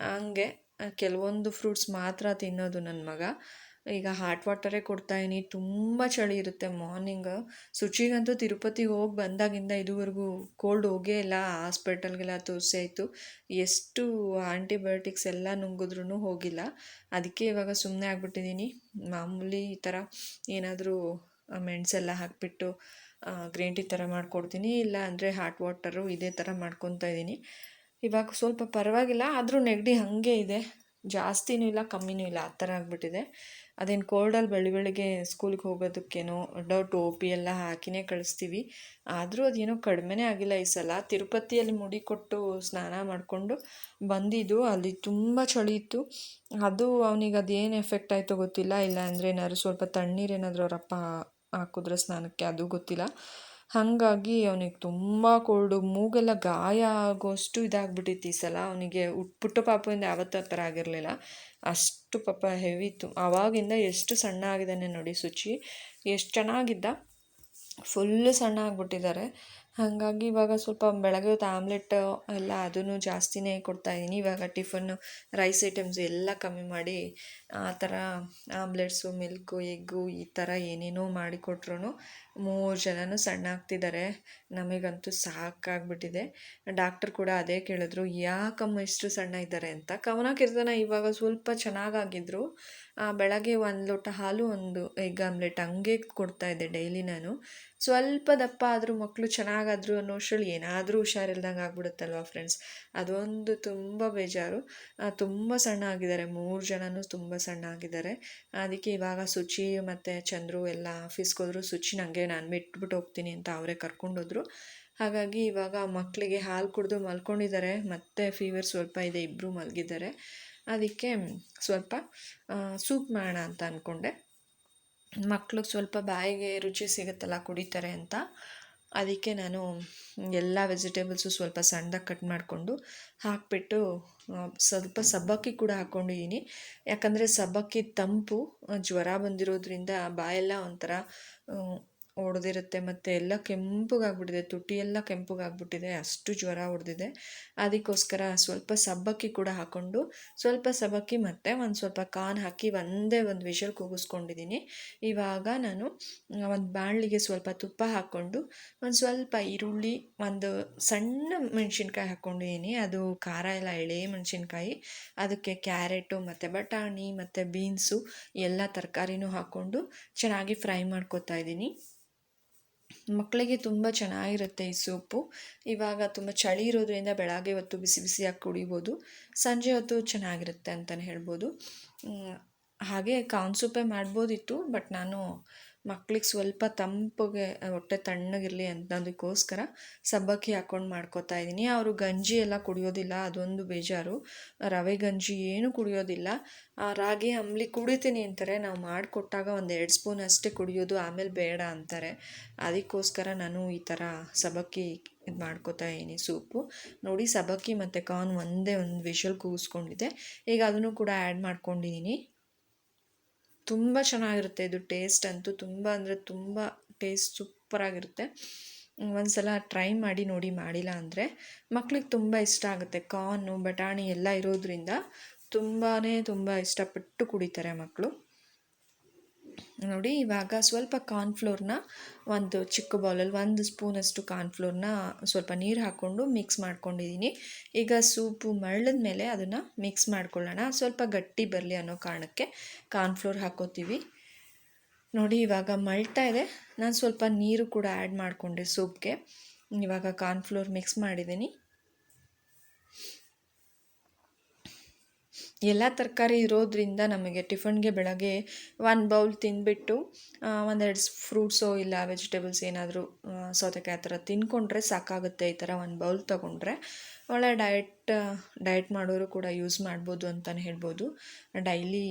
ಹಂಗೆ. ಕೆಲವೊಂದು ಫ್ರೂಟ್ಸ್ ಮಾತ್ರ ತಿನ್ನೋದು ನನ್ನ ಮಗ. ಈಗ ಹಾಟ್ ವಾಟರೇ ಕೊಡ್ತಾಯಿನಿ ತುಂಬ ಚಳಿ ಇರುತ್ತೆ ಮಾರ್ನಿಂಗ್ ಶುಚಿಗಂತೂ ತಿರುಪತಿಗೆ ಹೋಗಿ ಬಂದಾಗಿಂದ ಇದುವರೆಗೂ ಕೋಲ್ಡ್ ಹೋಗೇ ಇಲ್ಲ ಹಾಸ್ಪಿಟಲ್ಗೆಲ್ಲ ತೋರಿಸಿ ಆಯಿತು ಎಷ್ಟು ಆಂಟಿಬಯೋಟಿಕ್ಸ್ ಎಲ್ಲ ನುಂಗಿದ್ರೂ ಹೋಗಿಲ್ಲ. ಅದಕ್ಕೆ ಇವಾಗ ಸುಮ್ಮನೆ ಆಗ್ಬಿಟ್ಟಿದ್ದೀನಿ ಮಾಮೂಲಿ ಈ ಥರ ಏನಾದರೂ ಮೆಣಸೆಲ್ಲ ಹಾಕಿಬಿಟ್ಟು ಗ್ರೀನ್ ಟೀ ಥರ ಮಾಡಿಕೊಡ್ತೀನಿ. ಇಲ್ಲ ಅಂದರೆ ಹಾಟ್ ವಾಟರು ಇದೇ ಥರ ಮಾಡ್ಕೊತಾ ಇದ್ದೀನಿ. ಇವಾಗ ಸ್ವಲ್ಪ ಪರವಾಗಿಲ್ಲ, ಆದರೂ ನೆಗಡಿ ಹಾಗೆ ಇದೆ. ಜಾಸ್ತಿನೂ ಇಲ್ಲ, ಕಮ್ಮಿನೂ ಇಲ್ಲ, ಆ ಥರ ಆಗಿಬಿಟ್ಟಿದೆ. ಅದೇನು ಕೋಲ್ಡಲ್ಲಿ ಬೆಳಿ ಬೆಳಿಗ್ಗೆ ಸ್ಕೂಲಿಗೆ ಹೋಗೋದಕ್ಕೇನೋ ಡೌಟ್ ಟೋಪಿ ಎಲ್ಲ ಹಾಕಿನೇ ಕಳಿಸ್ತೀವಿ. ಆದರೂ ಅದೇನೋ ಕಡಿಮೆನೇ ಆಗಿಲ್ಲ ಈ ಸಲ. ತಿರುಪತಿಯಲ್ಲಿ ಮುಡಿ ಕೊಟ್ಟು ಸ್ನಾನ ಮಾಡಿಕೊಂಡು ಬಂದಿದ್ದು, ಅಲ್ಲಿ ತುಂಬ ಚಳಿ ಇತ್ತು. ಅದು ಅವನಿಗೆ ಅದೇನು ಎಫೆಕ್ಟ್ ಆಯಿತೋ ಗೊತ್ತಿಲ್ಲ. ಇಲ್ಲ ಅಂದರೆ ಏನಾದ್ರು ಸ್ವಲ್ಪ ತಣ್ಣೀರೇನಾದರೂ ಅವರಪ್ಪ ಹಾಕಿದ್ರೆ ಸ್ನಾನಕ್ಕೆ, ಅದು ಗೊತ್ತಿಲ್ಲ. ಹಾಗಾಗಿ ಅವನಿಗೆ ತುಂಬ ಕೋಲ್ಡು, ಮೂಗೆಲ್ಲ ಗಾಯ ಆಗೋಷ್ಟು ಇದಾಗ್ಬಿಟ್ಟಿತ್ತು ಈ ಸಲ. ಅವನಿಗೆ ಪುಟ್ಟ ಪಾಪದಿಂದ ಯಾವತ್ತೂ ಆ ಥರ ಆಗಿರಲಿಲ್ಲ. ಅಷ್ಟು ಪಾಪ ಹೆವಿ ಇತ್ತು ಆವಾಗಿಂದ ಎಷ್ಟು ಸಣ್ಣ ಆಗಿದ್ದಾನೆ ನೋಡಿ ಶುಚಿ ಎಷ್ಟು ಚೆನ್ನಾಗಿದ್ದ. ಫುಲ್ಲು ಸಣ್ಣ ಆಗಿಬಿಟ್ಟಿದ್ದಾರೆ. ಹಾಗಾಗಿ ಇವಾಗ ಸ್ವಲ್ಪ ಬೆಳಗ್ಗೆ ಹೊತ್ತು ಆಮ್ಲೆಟ್ ಎಲ್ಲ ಅದನ್ನು ಜಾಸ್ತಿನೇ ಕೊಡ್ತಾಯಿದ್ದೀನಿ ಇವಾಗ ಟಿಫನ್ನು ರೈಸ್ ಐಟಮ್ಸ್ ಎಲ್ಲ ಕಮ್ಮಿ ಮಾಡಿ ಆ ಥರ ಆಮ್ಲೆಟ್ಸು, ಮಿಲ್ಕು, ಎಗ್ಗು ಈ ಥರ ಏನೇನೋ ಮಾಡಿ ಕೊಟ್ರು ಮೂರು ಜನನೂ ಸಣ್ಣ ಆಗ್ತಿದ್ದಾರೆ. ನಮಗಂತೂ ಸಾಕಾಗ್ಬಿಟ್ಟಿದೆ. ಡಾಕ್ಟರ್ ಕೂಡ ಅದೇ ಕೇಳಿದ್ರು, ಯಾಕಮ್ಮ ಇಷ್ಟು ಸಣ್ಣ ಇದ್ದಾರೆ? ಅಂತ. ಕವನ ಕಿರ್ತನ ಇವಾಗ ಸ್ವಲ್ಪ ಚೆನ್ನಾಗಾಗಿದ್ರು. ಬೆಳಗ್ಗೆ ಒಂದು ಲೋಟ ಹಾಲು, ಒಂದು ಎಗ್ ಆಮ್ಲೆಟ್ ಹಂಗೆ ಕೊಡ್ತಾಯಿದ್ದೆ ಡೈಲಿ ನಾನು. ಸ್ವಲ್ಪ ದಪ್ಪ ಆದರೂ ಮಕ್ಕಳು ಚೆನ್ನಾಗಾದ್ರು ಅನ್ನೋಷ್ಟರಲ್ಲಿ ಏನಾದರೂ ಹುಷಾರಿಲ್ದಂಗೆ ಆಗ್ಬಿಡುತ್ತಲ್ವ ಫ್ರೆಂಡ್ಸ್ ಅದೊಂದು ತುಂಬ ಬೇಜಾರು. ತುಂಬ ಸಣ್ಣ ಆಗಿದ್ದಾರೆ. ಮೂರು ಜನನೂ ತುಂಬ ಸಣ್ಣ ಆಗಿದ್ದಾರೆ. ಅದಕ್ಕೆ ಇವಾಗ ಸುಚಿ ಮತ್ತು ಚಂದ್ರು ಎಲ್ಲ ಆಫೀಸ್ಗೆ ಹೋದ್ರು. ಸುಚಿ ನನಗೆ ನಾನು ಬಿಟ್ಬಿಟ್ಟು ಹೋಗ್ತೀನಿ ಅಂತ ಅವರೇ ಕರ್ಕೊಂಡೋದ್ರು. ಹಾಗಾಗಿ ಇವಾಗ ಮಕ್ಕಳಿಗೆ ಹಾಲು ಕುಡಿದು ಮಲ್ಕೊಂಡಿದ್ದಾರೆ. ಮತ್ತು ಫೀವರ್ ಸ್ವಲ್ಪ ಇದೆ ಇಬ್ಬರು ಮಲಗಿದ್ದಾರೆ. ಅದಕ್ಕೆ ಸ್ವಲ್ಪ ಸೂಪ್ ಮಾಡೋಣ ಅಂತ ಅಂದ್ಕೊಂಡೆ ಮಕ್ಳಿಗೆ ಸ್ವಲ್ಪ ಬಾಯಿಗೆ ರುಚಿ ಸಿಗುತ್ತಲ್ಲ ಕುಡಿತಾರೆ ಅಂತ. ಅದಕ್ಕೆ ನಾನು ಎಲ್ಲ ವೆಜಿಟೇಬಲ್ಸು ಸ್ವಲ್ಪ ಸಣ್ಣದಾಗಿ ಕಟ್ ಮಾಡಿಕೊಂಡು ಹಾಕಿಬಿಟ್ಟು ಸ್ವಲ್ಪ ಸಬ್ಬಕ್ಕಿ ಕೂಡ ಹಾಕ್ಕೊಂಡಿದ್ದೀನಿ ಯಾಕಂದರೆ ಸಬ್ಬಕ್ಕಿ ತಂಪು ಜ್ವರ ಬಂದಿರೋದ್ರಿಂದ ಬಾಯೆಲ್ಲ ಒಂಥರ ಹೊಡೆದಿರುತ್ತೆ ಮತ್ತು ಎಲ್ಲ ಕೆಂಪಗಾಗ್ಬಿಟ್ಟಿದೆ ತುಟಿ ಎಲ್ಲ ಕೆಂಪಗಾಗ್ಬಿಟ್ಟಿದೆ, ಅಷ್ಟು ಜ್ವರ ಹೊಡೆದಿದೆ ಅದಕ್ಕೋಸ್ಕರ ಸ್ವಲ್ಪ ಸಬ್ಬಕ್ಕಿ ಕೂಡ ಹಾಕ್ಕೊಂಡು ಸ್ವಲ್ಪ ಸಬ್ಬಕ್ಕಿ ಮತ್ತು ಒಂದು ಸ್ವಲ್ಪ ಕಾನ್ ಹಾಕಿ ಒಂದೇ ಒಂದು ವಿಷಲ್ ಕೂಗಿಸ್ಕೊಂಡಿದ್ದೀನಿ. ಇವಾಗ ನಾನು ಒಂದು ಬಾಣಲಿಗೆ ಸ್ವಲ್ಪ ತುಪ್ಪ ಹಾಕ್ಕೊಂಡು, ಒಂದು ಸ್ವಲ್ಪ ಈರುಳ್ಳಿ, ಒಂದು ಸಣ್ಣ ಮೆಣಸಿನ್ಕಾಯಿ ಹಾಕ್ಕೊಂಡಿದ್ದೀನಿ ಅದು ಖಾರ ಎಲ್ಲ ಎಳೆ ಮೆಣಸಿನ್ಕಾಯಿ, ಅದಕ್ಕೆ ಕ್ಯಾರೆಟು ಮತ್ತು ಬಟಾಣಿ ಮತ್ತು ಬೀನ್ಸು, ಎಲ್ಲ ತರಕಾರಿನೂ ಹಾಕ್ಕೊಂಡು ಚೆನ್ನಾಗಿ ಫ್ರೈ ಮಾಡ್ಕೊತಾ ಇದ್ದೀನಿ. ಮಕ್ಕಳಿಗೆ ತುಂಬ ಚೆನ್ನಾಗಿರುತ್ತೆ ಈ ಸೂಪು. ಇವಾಗ ತುಂಬ ಚಳಿ ಇರೋದ್ರಿಂದ ಬೆಳಗ್ಗೆ ಹೊತ್ತು ಬಿಸಿ ಬಿಸಿಯಾಗಿ ಕುಡಿಬೋದು. ಸಂಜೆ ಹೊತ್ತು ಚೆನ್ನಾಗಿರುತ್ತೆ ಅಂತಲೇ ಹೇಳ್ಬೋದು. ಹಾಗೆ ಕಾರ್ನ್ ಸೂಪೇ ಮಾಡ್ಬೋದಿತ್ತು, ಬಟ್ ನಾನು ಮಕ್ಳಿಗೆ ಸ್ವಲ್ಪ ತಂಪಗೆ ಹೊಟ್ಟೆ ತಣ್ಣಗಿರಲಿ ಅನ್ನೋದಕ್ಕೋಸ್ಕರ ಸಬ್ಬಕ್ಕಿ ಹಾಕ್ಕೊಂಡು ಮಾಡ್ಕೋತಾ ಇದ್ದೀನಿ. ಅವರು ಗಂಜಿ ಎಲ್ಲ ಕುಡಿಯೋದಿಲ್ಲ ಅದೊಂದು ಬೇಜಾರು. ರವೆ ಗಂಜಿ ಏನು ಕುಡಿಯೋದಿಲ್ಲ. ಆ, ರಾಗಿ ಅಂಬ್ಲಿ ಕುಡಿತೀನಿ ಅಂತಾರೆ. ನಾವು ಮಾಡಿಕೊಟ್ಟಾಗ ಒಂದು ಎರಡು ಸ್ಪೂನ್ ಅಷ್ಟೇ ಕುಡಿಯೋದು ಆಮೇಲೆ ಬೇಡ ಅಂತಾರೆ. ಅದಕ್ಕೋಸ್ಕರ ನಾನು ಈ ಥರ ಸಬ್ಬಕ್ಕಿ ಇದು ಮಾಡ್ಕೋತಾ ಇದ್ದೀನಿ ಸೂಪು. ನೋಡಿ ಸಬ್ಬಕ್ಕಿ ಮತ್ತು ಕಾರ್ನ್ ಒಂದೇ ಒಂದು ವಿಷಲ್ ಕೂಗಿಸ್ಕೊಂಡಿದ್ದೆ ಈಗ ಅದನ್ನು ಕೂಡ ಆ್ಯಡ್ ಮಾಡ್ಕೊಂಡಿದ್ದೀನಿ ತುಂಬ ಚೆನ್ನಾಗಿರುತ್ತೆ ಇದು ಟೇಸ್ಟ್ ಅಂತೂ ತುಂಬ ಅಂದರೆ ತುಂಬ ಟೇಸ್ಟ್ ಸೂಪರಾಗಿರುತ್ತೆ. ಒಂದ್ಸಲ ಟ್ರೈ ಮಾಡಿ ನೋಡಿ ಮಾಡಿಲ್ಲ ಅಂದರೆ ಮಕ್ಳಿಗೆ ತುಂಬ ಇಷ್ಟ ಆಗುತ್ತೆ. ಕಾರ್ನು, ಬಟಾಣಿ ಎಲ್ಲ ಇರೋದ್ರಿಂದ ತುಂಬಾ ತುಂಬ ಇಷ್ಟಪಟ್ಟು ಕುಡಿತಾರೆ ಮಕ್ಕಳು ನೋಡಿ, ಇವಾಗ ಸ್ವಲ್ಪ ಕಾರ್ನ್ಫ್ಲೋರ್ನ ಒಂದು ಚಿಕ್ಕ ಬೌಲಲ್ಲಿ ಒಂದು ಸ್ಪೂನಷ್ಟು ಕಾರ್ನ್ಫ್ಲೋರ್ನ ಸ್ವಲ್ಪ ನೀರು ಹಾಕ್ಕೊಂಡು ಮಿಕ್ಸ್ ಮಾಡ್ಕೊಂಡಿದ್ದೀನಿ ಈಗ ಸೂಪು ಮರಳಿದ ಮೇಲೆ ಅದನ್ನು ಮಿಕ್ಸ್ ಮಾಡ್ಕೊಳ್ಳೋಣ. ಸ್ವಲ್ಪ ಗಟ್ಟಿ ಬರಲಿ ಅನ್ನೋ ಕಾರಣಕ್ಕೆ ಕಾರ್ನ್ಫ್ಲೋರ್ ಹಾಕೋತೀವಿ. ನೋಡಿ, ಇವಾಗ ಮಳ್ತಾ ಇದೆ. ನಾನು ಸ್ವಲ್ಪ ನೀರು ಕೂಡ ಆ್ಯಡ್ ಮಾಡಿಕೊಂಡೆ ಸೂಪ್ಗೆ. ಇವಾಗ ಕಾರ್ನ್ಫ್ಲೋರ್ ಮಿಕ್ಸ್ ಮಾಡಿದ್ದೀನಿ ಎಲ್ಲ ತರಕಾರಿ ಇರೋದ್ರಿಂದ ನಮಗೆ ಟಿಫನ್ಗೆ ಬೆಳಗ್ಗೆ ಒಂದು ಬೌಲ್ ತಿಂದುಬಿಟ್ಟು ಒಂದೆರಡು ಫ್ರೂಟ್ಸು ಇಲ್ಲ ವೆಜಿಟೇಬಲ್ಸ್ ಏನಾದರೂ ಸೌತೆಕಾಯಿ ಆ ಥರ ತಿನ್ಕೊಂಡ್ರೆ ಸಾಕಾಗುತ್ತೆ ಈ ಥರ ಒಂದು ಬೌಲ್ ತೊಗೊಂಡ್ರೆ. ಒಳ್ಳೆ ಡಯಟ್ ಡಯಟ್ ಮಾಡೋರು ಕೂಡ ಯೂಸ್ ಮಾಡ್ಬೋದು ಅಂತಲೇ ಹೇಳ್ಬೋದು. ಡೈಲಿ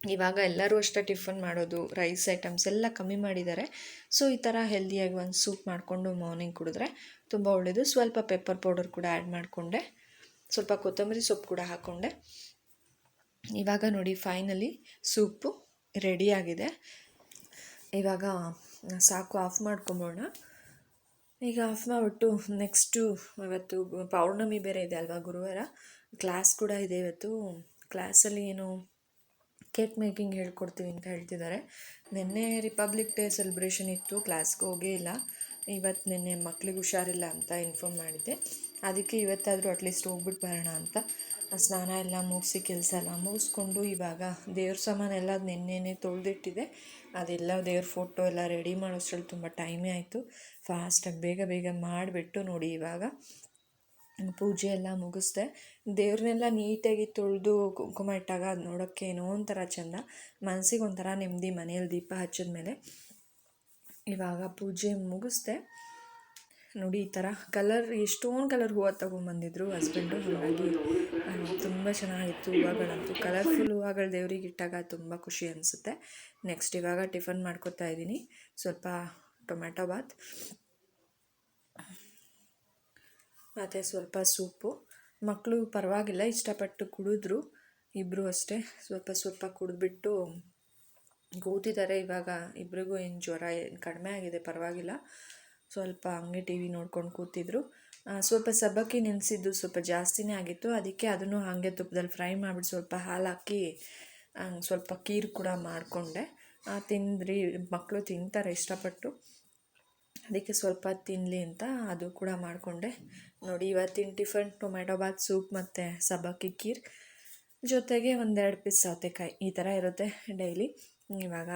ಇವಾಗ ಎಲ್ಲರೂ ಅಷ್ಟೇ ಟಿಫನ್ ಮಾಡೋದು ರೈಸ್ ಐಟಮ್ಸ್ ಎಲ್ಲ ಕಮ್ಮಿ ಮಾಡಿದ್ದಾರೆ. ಸೊ ಈ ಥರ ಹೆಲ್ದಿಯಾಗಿ ಒಂದು ಸೂಪ್ ಮಾಡಿಕೊಂಡು ಮಾರ್ನಿಂಗ್ ಕುಡಿದ್ರೆ ತುಂಬ ಒಳ್ಳೆಯದು ಸ್ವಲ್ಪ ಪೆಪ್ಪರ್ ಪೌಡರ್ ಕೂಡ ಆ್ಯಡ್ ಮಾಡಿಕೊಂಡೆ. ಸ್ವಲ್ಪ ಕೊತ್ತಂಬರಿ ಸೊಪ್ಪು ಕೂಡ ಹಾಕ್ಕೊಂಡೆ ಇವಾಗ ನೋಡಿ ಫೈನಲಿ ಸೂಪು ರೆಡಿಯಾಗಿದೆ ಇವಾಗ ಸಾಕು ಆಫ್ ಮಾಡ್ಕೊಂಬೋಣ. ಈಗ ಆಫ್ ಮಾಡಿಬಿಟ್ಟು ನೆಕ್ಸ್ಟು ಇವತ್ತು ಪೌರ್ಣಮಿ ಬೇರೆ ಇದೆ ಅಲ್ವಾ ಗುರುವಾರ? ಕ್ಲಾಸ್ ಕೂಡ ಇದೆ ಇವತ್ತು. ಕ್ಲಾಸಲ್ಲಿ ಏನು ಕೇಕ್ ಮೇಕಿಂಗ್ ಹೇಳ್ಕೊಡ್ತೀವಿ ಅಂತ ಹೇಳ್ತಿದ್ದಾರೆ. ನಿನ್ನೆ ರಿಪಬ್ಲಿಕ್ ಡೇ ಸೆಲೆಬ್ರೇಷನ್ ಇತ್ತು ಕ್ಲಾಸ್ಗೆ ಹೋಗೇ ಇಲ್ಲ. ಇವತ್ತು ನಿನ್ನೆ ಮಕ್ಳಿಗೆ ಹುಷಾರಿಲ್ಲ ಅಂತ ಇನ್ಫಾರ್ಮ್ ಮಾಡಿದ್ದೆ. ಅದಕ್ಕೆ ಇವತ್ತಾದರೂ ಅಟ್ಲೀಸ್ಟ್ ಹೋಗ್ಬಿಟ್ಟು ಬರೋಣ ಅಂತ. ಸ್ನಾನ ಎಲ್ಲ ಮುಗಿಸಿ ಕೆಲಸ ಎಲ್ಲ ಮುಗಿಸ್ಕೊಂಡು ಇವಾಗ ದೇವ್ರ ಸಾಮಾನೆಲ್ಲ ನೆನ್ನೆನೇ ತೊಳೆದಿಟ್ಟಿದೆ. ಅದೆಲ್ಲ ದೇವ್ರ ಫೋಟೋ ಎಲ್ಲ ರೆಡಿ ಮಾಡೋಷ್ಟ್ರಲ್ಲಿ ತುಂಬ ಟೈಮೇ ಆಯಿತು. ಫಾಸ್ಟಾಗಿ ಬೇಗ ಬೇಗ ಮಾಡಿಬಿಟ್ಟು ನೋಡಿ ಇವಾಗ ಪೂಜೆ ಎಲ್ಲ ಮುಗಿಸ್ದೆ. ದೇವ್ರನ್ನೆಲ್ಲ ನೀಟಾಗಿ ತೊಳೆದು ಕುಂಕುಮ ಇಟ್ಟಾಗ ಅದು ನೋಡೋಕ್ಕೆ ಏನೋ ಒಂಥರ ಚೆಂದ. ಮನಸ್ಸಿಗೆ ಒಂಥರ ನೆಮ್ಮದಿ ಮನೆಯಲ್ಲಿ ದೀಪ ಹಚ್ಚಿದ ಮೇಲೆ ಇವಾಗ ಪೂಜೆ ಮುಗಿಸ್ದೆ. ನೋಡಿ, ಈ ಥರ ಕಲರ್ ಎಷ್ಟೊಂದು ಕಲರ್ ಹೂವು ತೊಗೊಂಬಂದಿದ್ರು ಹಸ್ಬೆಂಡು ಹಾಗಾಗಿ ತುಂಬ ಚೆನ್ನಾಗಿತ್ತು ಹೂವುಗಳಂತೂ. ಕಲರ್ಫುಲ್ ಹೂವುಗಳು ದೇವ್ರಿಗೆ ಇಟ್ಟಾಗ ತುಂಬ ಖುಷಿ ಅನಿಸುತ್ತೆ. ನೆಕ್ಸ್ಟ್ ಇವಾಗ ಟಿಫನ್ ಮಾಡ್ಕೊತಾ ಇದ್ದೀನಿ. ಸ್ವಲ್ಪ ಟೊಮೆಟೊ ಬಾತ್. ಮತ್ತು ಸ್ವಲ್ಪ ಸೂಪು. ಮಕ್ಕಳು ಪರವಾಗಿಲ್ಲ, ಇಷ್ಟಪಟ್ಟು ಕುಡಿದ್ರು. ಇಬ್ಬರು ಅಷ್ಟೇ. ಸ್ವಲ್ಪ ಸ್ವಲ್ಪ ಕುಡಿದ್ಬಿಟ್ಟು ಕೂತಿದ್ದಾರೆ ಇವಾಗ. ಇಬ್ರಿಗೂ ಏನು ಜ್ವರ, ಏನು ಕಡಿಮೆ ಆಗಿದೆ ಪರವಾಗಿಲ್ಲ. ಸ್ವಲ್ಪ ಹಂಗೆ ಟಿ ವಿ ನೋಡ್ಕೊಂಡು ಕೂತಿದ್ರು. ಸ್ವಲ್ಪ ಸಬ್ಬಕ್ಕಿ ನೆನೆಸಿದ್ದು ಸ್ವಲ್ಪ ಜಾಸ್ತಿನೇ ಆಗಿತ್ತು. ಅದಕ್ಕೆ ಅದನ್ನು ಹಾಗೆ ತುಪ್ಪದಲ್ಲಿ ಫ್ರೈ ಮಾಡಿಬಿಟ್ಟು ಸ್ವಲ್ಪ ಹಾಲು ಹಾಕಿ ಸ್ವಲ್ಪ ಕೀರು ಕೂಡ ಮಾಡಿಕೊಂಡೆ. ತಿಂದ್ರಿ ಮಕ್ಕಳು ತಿಂತಾರೆ ಇಷ್ಟಪಟ್ಟು. ಅದಕ್ಕೆ ಸ್ವಲ್ಪ ತಿನ್ನಲಿ ಅಂತ ಅದು ಕೂಡ ಮಾಡಿಕೊಂಡೆ. ನೋಡಿ, ಇವತ್ತಿನ ಟಿಫನ್ ಟೊಮೆಟೊ ಬಾತ್, ಸೂಪ್ ಮತ್ತು ಸಬ್ಬಕ್ಕಿ ಖೀರ್. ಜೊತೆಗೆ ಒಂದೆರಡು ಪೀಸ್ ಸೌತೆಕಾಯಿ ಈ ಥರ ಇರುತ್ತೆ ಡೈಲಿ. ಇವಾಗ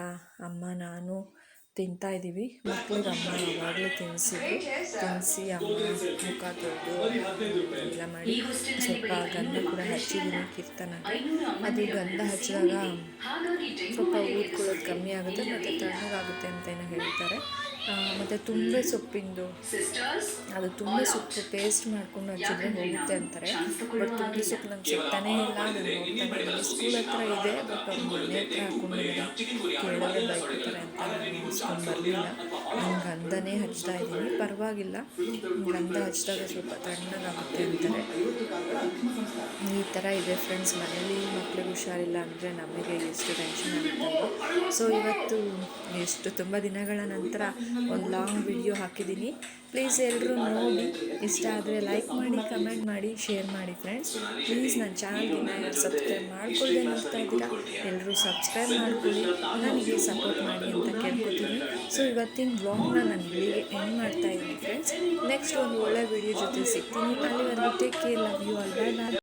ಅಮ್ಮ, ನಾನು ತಿಂತಾ ಇದ್ದೀವಿ ಮಕ್ಳಿಗೆ ಅಮ್ಮ ಯಾವಾಗಲೂ ತಿನ್ನಿಸಿದ್ರು ತಿನ್ನಿಸಿ ಅಮ್ಮ ಮುಖ ತೊಳೆದು ಎಲ್ಲ ಮಾಡಿ ಸ್ವಲ್ಪ ಗಂಧ ಕೂಡ ಹಚ್ಚಿದ್ದೀನಿ ಕಿರ್ತನ. ಅದು ಗಂಧ ಹಚ್ಚಿದಾಗ ಸ್ವಲ್ಪ ಊದ್ಕೊಳ್ಳೋದು ಕಮ್ಮಿ ಆಗುತ್ತೆ, ಮತ್ತು ತಣ್ಣಗಾಗುತ್ತೆ ಅಂತ ಏನೋ ಹೇಳ್ತಾರೆ. ಮತ್ತು ತುಂಬೆ ಸೊಪ್ಪಿಂದು. ಅದು ತುಂಬೆ ಸೊಪ್ಪು ಪೇಸ್ಟ್ ಮಾಡ್ಕೊಂಡು ಹಚ್ಚಿದ್ರೆ ಹೋಗುತ್ತೆ ಅಂತಾರೆ ಬಟ್ ತುಂಬೆ ಸೊಪ್ಪು ನಂಗೆ ಸಿಗ್ತಾನೇ ಇಲ್ಲ. ನಾನು ಸ್ಕೂಲ್ ಹತ್ರ ಇದೆ ಬಟ್ ಅವ್ರ ಮನೆ ಹತ್ರ ಹಾಕೊಂಡಿದ್ದೆ ಕೇಳಿದ್ರೆ ಬೈಕೋತಾರೆ ಅಂತ ನಾನು ಬರಲಿಲ್ಲ ನಾನು ಗಂಧನೇ ಹಚ್ತಾ ಇದ್ದೀನಿ. ಪರವಾಗಿಲ್ಲ. ಗಂಧ ಹಚ್ಚಿದಾಗ ಸ್ವಲ್ಪ ತಣ್ಣಗಾಗುತ್ತೆ ಅಂತಾರೆ. ಈ ಥರ ಇದೆ ಫ್ರೆಂಡ್ಸ್. ಮನೇಲಿ ಮಕ್ಳಿಗೆ ಹುಷಾರಿಲ್ಲ ಅಂದರೆ ನಮಗೆ ಎಷ್ಟು ಟೆನ್ಷನ್ ಆಗುತ್ತೆ ಸೊ ಇವತ್ತು ಎಷ್ಟು ತುಂಬ ದಿನಗಳ ನಂತರ ಒಂದು ಲಾಂಗ್ ವಿಡಿಯೋ ಹಾಕಿದ್ದೀನಿ. ಪ್ಲೀಸ್ ಎಲ್ಲರೂ ನೋಡಿ ಇಷ್ಟ ಆದರೆ ಲೈಕ್ ಮಾಡಿ ಕಮೆಂಟ್ ಮಾಡಿ ಶೇರ್ ಮಾಡಿ ಫ್ರೆಂಡ್ಸ್ ಪ್ಲೀಸ್ ನನ್ನ ಚಾನಲ್ಗೆ ಯಾರು ಸಬ್ಸ್ಕ್ರೈಬ್ ಮಾಡ್ಕೊಳ್ಳದೆ ನೋಡ್ತಾ ಇದ್ದೀರಾ? ಎಲ್ಲರೂ ಸಬ್ಸ್ಕ್ರೈಬ್ ಮಾಡ್ಕೊಳ್ಳಿ. ನನಗೆ ಸಪೋರ್ಟ್ ಮಾಡಿ ಅಂತ ಕೇಳ್ಕೊತೀನಿ. ಸೊ ಇವತ್ತಿನ ವ್ಲಾಗ್ನ ನಾನು ಇಲ್ಲಿಗೆ ಎಂಡ್ ಮಾಡ್ತಾ ಇದ್ದೀನಿ ಫ್ರೆಂಡ್ಸ್ ನೆಕ್ಸ್ಟ್ ಒಂದು ಒಳ್ಳೆ ವಿಡಿಯೋ ಜೊತೆ ಸಿಗ್ತೀನಿ. ಅಲ್ಲಿವರೆಗೂ take care love you all bye bye